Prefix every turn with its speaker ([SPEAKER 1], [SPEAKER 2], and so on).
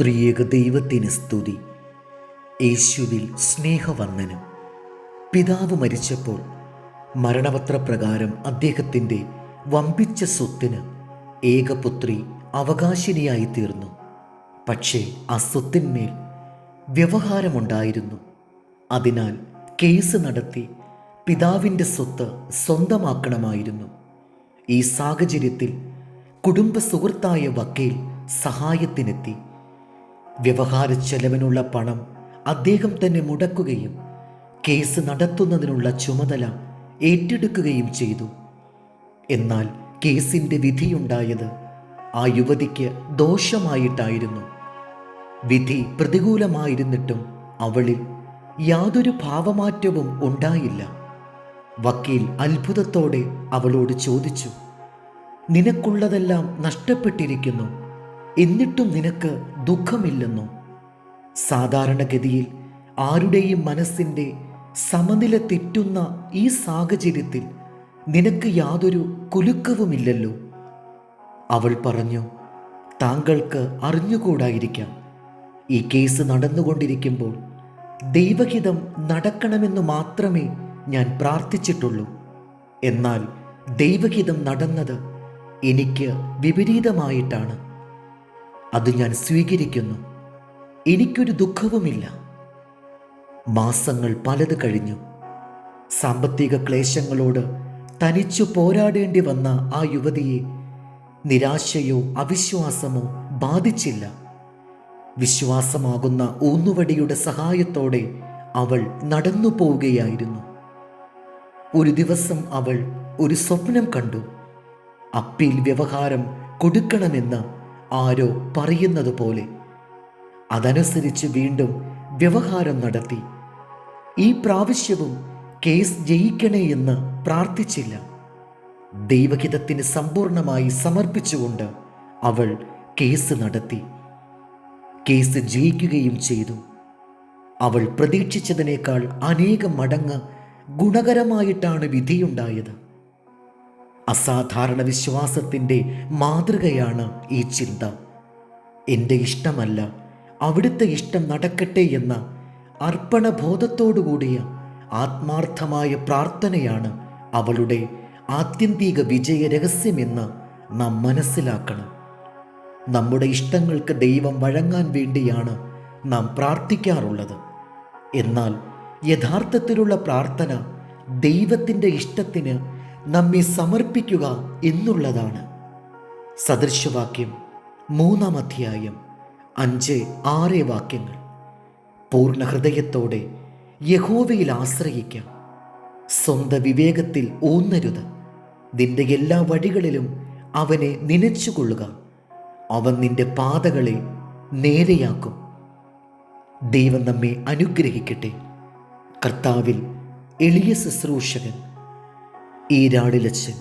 [SPEAKER 1] ത്രിയേക ദൈവത്തിന് സ്തുതി. യേശുവിൽ സ്നേഹവന്ദനം പിതാവ് മരിച്ചപ്പോൾ മരണപത്രപ്രകാരം അദ്ദേഹത്തിന്റെ വമ്പിച്ച സ്വത്തിന് ഏകപുത്രി അവകാശിനിയായി തീർന്നു. പക്ഷേ ആ സ്വത്തിന്മേൽ വ്യവഹാരമുണ്ടായിരുന്നു. അതിനാൽ കേസ് നടത്തി പിതാവിന്റെ സ്വത്ത് സ്വന്തമാക്കണമായിരുന്നു. ഈ സാഹചര്യത്തിൽ കുടുംബ സുഹൃത്തായ വക്കീൽ സഹായത്തിനെത്തി വ്യവഹാര ചെലവിനുള്ള പണം അദ്ദേഹം തന്നെ മുടക്കുകയും കേസ് നടത്തുന്നതിനുള്ള ചുമതല ഏറ്റെടുക്കുകയും ചെയ്തു. എന്നാൽ കേസിന്റെ വിധിയുണ്ടായത് ആ യുവതിക്ക് ദോഷമായിട്ടായിരുന്നു. വിധി പ്രതികൂലമായിരുന്നിട്ടും അവളിൽ യാതൊരു ഭാവമാറ്റവും ഉണ്ടായില്ല. വക്കീൽ അത്ഭുതത്തോടെ അവളോട് ചോദിച്ചു നിനക്കുള്ളതെല്ലാം നഷ്ടപ്പെട്ടിരിക്കുന്നു. എന്നിട്ടും നിനക്ക് ദുഃഖമില്ലെന്നോ? സാധാരണഗതിയിൽ ആരുടെയും മനസ്സിന്റെ സമനില തെറ്റുന്ന ഈ സാഹചര്യത്തിൽ നിനക്ക് യാതൊരു കുലുക്കവുമില്ലല്ലോ. അവൾ പറഞ്ഞു താങ്കൾക്ക് അറിഞ്ഞുകൂടായിരിക്കാം. ഈ കേസ് നടന്നുകൊണ്ടിരിക്കുമ്പോൾ ദൈവഹിതം നടക്കണമെന്ന് മാത്രമേ ഞാൻ പ്രാർത്ഥിച്ചിട്ടുള്ളൂ. എന്നാൽ ദൈവഹിതം നടന്നത് എനിക്ക് വിപരീതമായിട്ടാണ്. അത് ഞാൻ സ്വീകരിക്കുന്നു. എനിക്കൊരു ദുഃഖവുമില്ല. മാസങ്ങൾ പലത് കഴിഞ്ഞു. സാമ്പത്തിക ക്ലേശങ്ങളോട് തനിച്ചു പോരാടേണ്ടി വന്ന ആ യുവതിയെ നിരാശയോ അവിശ്വാസമോ ബാധിച്ചില്ല. വിശ്വാസമാകുന്ന ഊന്നുവടിയുടെ സഹായത്തോടെ അവൾ നടന്നു പോവുകയായിരുന്നു. ഒരു ദിവസം അവൾ ഒരു സ്വപ്നം കണ്ടു. അപ്പീൽ വ്യവഹാരം കൊടുക്കണമെന്ന് ആരോ പറയുന്നത് പോലെ. അതനുസരിച്ച് വീണ്ടും വ്യവഹാരം നടത്തി. ഈ പ്രാവശ്യവും കേസ് ജയിക്കണേ എന്ന് പ്രാർത്ഥിച്ചില്ല. ദൈവഹിതത്തിന് സമ്പൂർണമായി സമർപ്പിച്ചുകൊണ്ട് അവൾ കേസ് നടത്തി. കേസ് ജയിക്കുകയും ചെയ്തു. അവൾ പ്രതീക്ഷിച്ചതിനേക്കാൾ അനേകം മടങ്ങ് ഗുണകരമായിട്ടാണ് വിധിയുണ്ടായത്. അസാധാരണ വിശ്വാസത്തിന്റെ മാതൃകയാണ് ഈ ചിന്ത. എന്റെ ഇഷ്ടമല്ല അവിടുത്തെ ഇഷ്ടം നടക്കട്ടെ എന്ന അർപ്പണബോധത്തോടുകൂടിയ ആത്മാർത്ഥമായ പ്രാർത്ഥനയാണ് അവളുടെ ആത്യന്തിക വിജയ രഹസ്യമെന്ന് നാം മനസ്സിലാക്കണം. നമ്മുടെ ഇഷ്ടങ്ങൾക്ക് ദൈവം വഴങ്ങാൻ വേണ്ടിയാണ് നാം പ്രാർത്ഥിക്കാറുള്ളത്. എന്നാൽ യഥാർത്ഥത്തിലുള്ള പ്രാർത്ഥന ദൈവത്തിന്റെ ഇഷ്ടത്തിന് നമ്മെ സമർപ്പിക്കുക എന്നുള്ളതാണ്. സദൃശവാക്യം മൂന്നാം അധ്യായം അഞ്ച് ആറ് വാക്യങ്ങൾ. പൂർണ ഹൃദയത്തോടെ യഹോവയിൽ ആശ്രയിക്കാം. സ്വന്തം വിവേകത്തിൽ ഊന്നരുത്. നിന്റെ എല്ലാ വഴികളിലും അവനെ നനച്ചുകൊള്ളുക. അവൻ നിന്റെ പാതകളെ നേരെയാക്കും. ദൈവം നമ്മെ അനുഗ്രഹിക്കട്ടെ. കർത്താവിൽ എളിയ ശുശ്രൂഷകൻ ഈരാടിലച്ചൻ